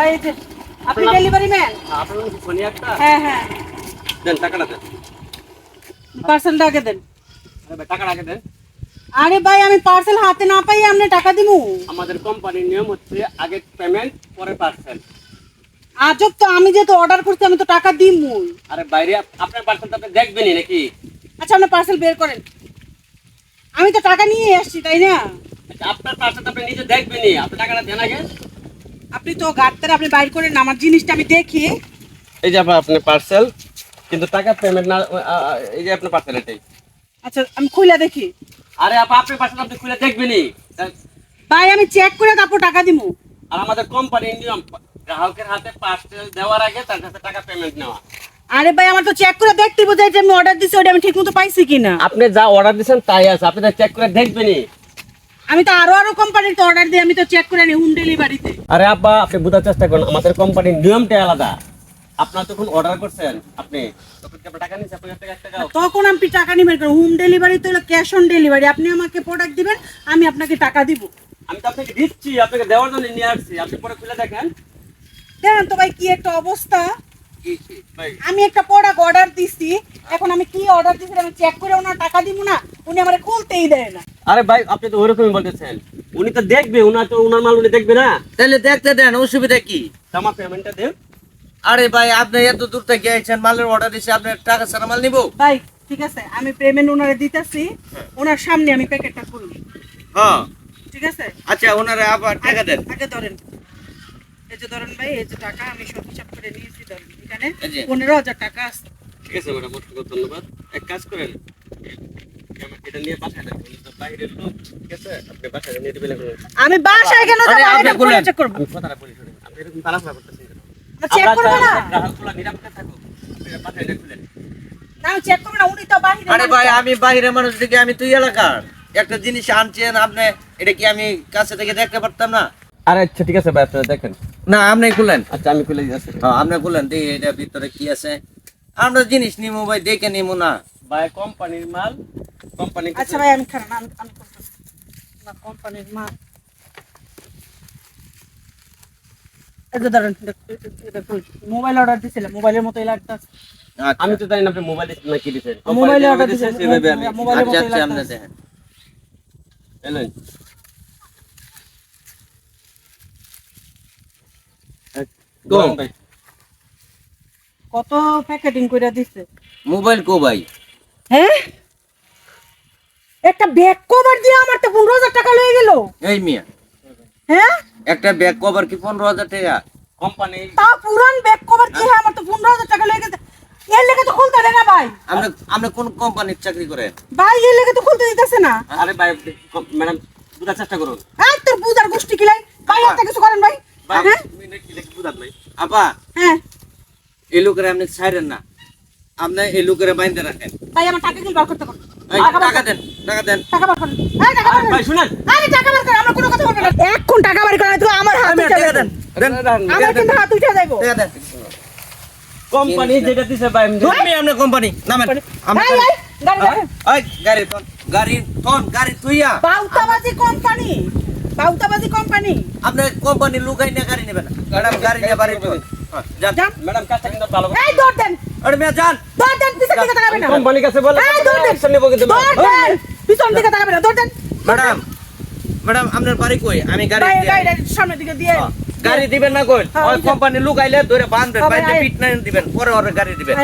ভাই এই যে আপনি ডেলিভারি ম্যান আপনার ফোনে একটা? হ্যাঁ হ্যাঁ। দেন টাকাটা দেন। পার্সেলটা আগে দেন। আরে টাকাটা আগে দেন। আরে ভাই আমি পার্সেল হাতে না পাই আপনি টাকা দিমু? আমাদের কোম্পানির নিয়ম হচ্ছে আগে পেমেন্ট পরে পার্সেল আজব তো আমি যেহেতু অর্ডার করছি আমি তো টাকা দিমু আরে বাইরে আপ- আপনার পার্সেলটা আপনি দেখবেনই নাকি? আচ্ছা আপনি পার্সেল বের করেন। আমি তো টাকা নিয়ে আসছি তাই না? আচ্ছা, আপনার পার্সেলটা আপনি নিজে দেখবেনই। আপনি টাকাটা দেন আগে। আপনি তো গাড়িতে আপনি বাইর করেন আমার জিনিসটা আমি দেখি। এই যে আপনার পার্সেল কিন্তু টাকা পেমেন্ট না এই যে আপনার পার্সেল এটাই। আচ্ছা আমি খুলে দেখি। আরে আপা আপনি পার্সেল আপনি খুলে দেখবেনই। ভাই আমি চেক করে তারপর টাকা দিমু। আর আমাদের কোম্পানির নিয়ম গ্রাহকের হাতে পার্সেল দেওয়ার আগে তার কাছে টাকা পেমেন্ট নেওয়া। আরে ভাই আমার তো চেক করে দেখতে বোঝাই যে আমি অর্ডার দিছি ওটা আমি ঠিক মতো পাইছি কিনা। আপনি যা অর্ডার দিয়েছেন তাই আছে আপনি চেক করে দেখবেনই। আমি তো আরও আরও কোম্পানির তো অর্ডার দিই আমি তো চেক করে নি হোম ডেলিভারিতে আরে আব্বা আপনি বোঝার চেষ্টা করুন আমাদের কোম্পানির নিয়মটাই আলাদা। আপনার তখন অর্ডার করছেন আপনি তখন আমি টাকা নিবেন হোম ডেলিভারি তো হলো ক্যাশ অন ডেলিভারি আপনি আমাকে প্রোডাক্ট দিবেন আমি আপনাকে টাকা দিব। আমি তো আপনাকে দিচ্ছি আপনাকে দেওয়ার জন্য নিয়ে আসছি। আপনি পরে খুলে দেখেন। দেখেন তো ভাই কি একটা অবস্থা। আমি একটা প্রোডাক্ট অর্ডার দিছি এখন আমি কি অর্ডার দিছি আমি চেক করে ওনার টাকা দিব না উনি আমার খুলতেই দেয় না। আরে ভাই আপনি তো ওরকমই বলতেছেন। উনি তো দেখবে উনার তো উনার মাল উনি দেখবে না? তাহলে দেখতে দেন অসুবিধা কি? আমার পেমেন্টটা দেন। আরে ভাই আপনি এত দূর থেকে আইছেন মালের অর্ডার দিছে আপনি টাকা ছাড়া মাল নিবো? ভাই ঠিক আছে আমি পেমেন্ট ওনারে দিতেছি ওনার সামনে আমি প্যাকেটটা খুলব। হ্যাঁ। ঠিক আছে? আচ্ছা ওনারা আবার টাকা দেন। আগে ধরেন এই যে ধরেন ভাই এই যে টাকা আমি সব হিসাব করে নিয়েছি ধরেন এখানে। পনেরো হাজার টাকা আছে। ঠিক আছে ম্যাডাম অসংখ্য ধন্যবাদ। এক কাজ করেন এটা নিয়ে বাসায় দেন তো বাইরের লোক ঠিক আছে আপনি বাসায় নিয়ে দিবেন আমি বাসায় কেন যাব আপনি এটা চেক করব কথাটা বলি শুনুন। আপনি এরকম তাড়াহুড়া করতেছেন কেন? চেক করব না। গ্রাহকগুলো নিরাপদে থাকুক আপনি বাসায় এটা না, চেক করব না উনি তো বাহিরে আরে ভাই আমি বাইরের মানুষ থেকে আমি তুই এলাকার। একটা জিনিস আনছেন আপনি এটা কি আমি কাছে থেকে দেখতে পারতাম না? আরে আচ্ছা ঠিক আছে ভাই আপনারা দেখেন। না আপনি খুলেন। আচ্ছা আমি খুলে দিচ্ছি হ্যাঁ আপনি খুলেন দেখি এটা ভিতরে কি আছে। আমরা জিনিস নিমু ভাই দেখে নিমু না। ভাই কোম্পানির মাল কোম্পানি আচ্ছা ভাই আমি খারাপ আমি আমি করতেছি। না কোম্পানির মা মোবাইল অর্ডার দিছিলাম মোবাইলের মতো লাগতে। আচ্ছা। আমি তো জানি না আপনি মোবাইল না কি দিয়েছেন মোবাইলে অর্ডার দিছেন সেভাবে আমি মোবাইলের আচ্ছা মতো আচ্ছা আপনি দেখেন। এলেন কত প্যাকেটিং করে দিছে? মোবাইল কো ভাই। হ্যাঁ? একটা ব্যাগ কভার দিয়ে আমার তো পনেরো হাজার টাকা লয়ে গেল। এই মিয়া। হ্যাঁ? একটা ব্যাগ কভার কি পনেরো হাজার টাকা? কোম্পানি তা পুরান ব্যাগ কভার দিয়ে আমার তো পনেরো হাজার টাকা লয়ে গেছে। এর লেগে তো খুলতে দেয় না ভাই। আপনি আপনি কোন কোম্পানির চাকরি করেন? ভাই এর লেগে তো খুলতে দিতেছে না। আরে ভাই ম্যাডাম বুঝার চেষ্টা করুন। এই তোর বুঝার গোষ্ঠী কিলাই ভাই একটা কিছু করেন ভাই। ভাই হ্যাঁ? ভাই আপা। হ্যাঁ। এই লোকের আপনি ছাইরেন না। আপনি এই লোকের বাইন্দে রাখেন। ভাই আমার টাকা কিন্তু বার করতে পারো এই, টাকা দেন টাকা দেন। টাকা বার করেন ভাই শুনেন। আরে টাকা বার করেন আমরা কোনো কথা বলব না। এখন টাকা বার করেন তো আমার হাত উঠে টাকা দেন দেন। আমার কিন্তু হাত উঠে যাইবো। টাকা দেন। কোম্পানি যেটা দিছে ভাই আমি জানি। আপনি কোম্পানি নামেন। আমরা এই, এই, গাড়ি গাড়ি। গাড়ি ফোন গাড়ি তুইয়া বাউতাবাজি কোম্পানি। বাউতাবাজি কোম্পানি। আপনি কোম্পানি লুকাই না গাড়ি নেবেন ম্যাডাম গাড়ি নিয়ে বাড়ি যান। ম্যাডাম কাজটা কিন্তু ভালো এই দৌড় দেন। আরে মেয়ে যান। দৌড় দেন পিছন দিকে তাকাবেন না। কোম্পানির কাছে বলে এই দৌড় দেন অ্যাকশন নেব দৌড় দেন পিছন দিকে তাকাবেন না দৌড় দেন ম্যাডাম ম্যাডাম আপনার বাড়ি কই? আমি গাড়ি গাড়ি সামনের দিকে দিয়ে গাড়ি দিবেন না কই? হ্যাঁ, ওই কোম্পানি লুকাইলে ধরে বাঁধবেন বাইরে পিট না দিবেন পরে ওর গাড়ি দিবেন।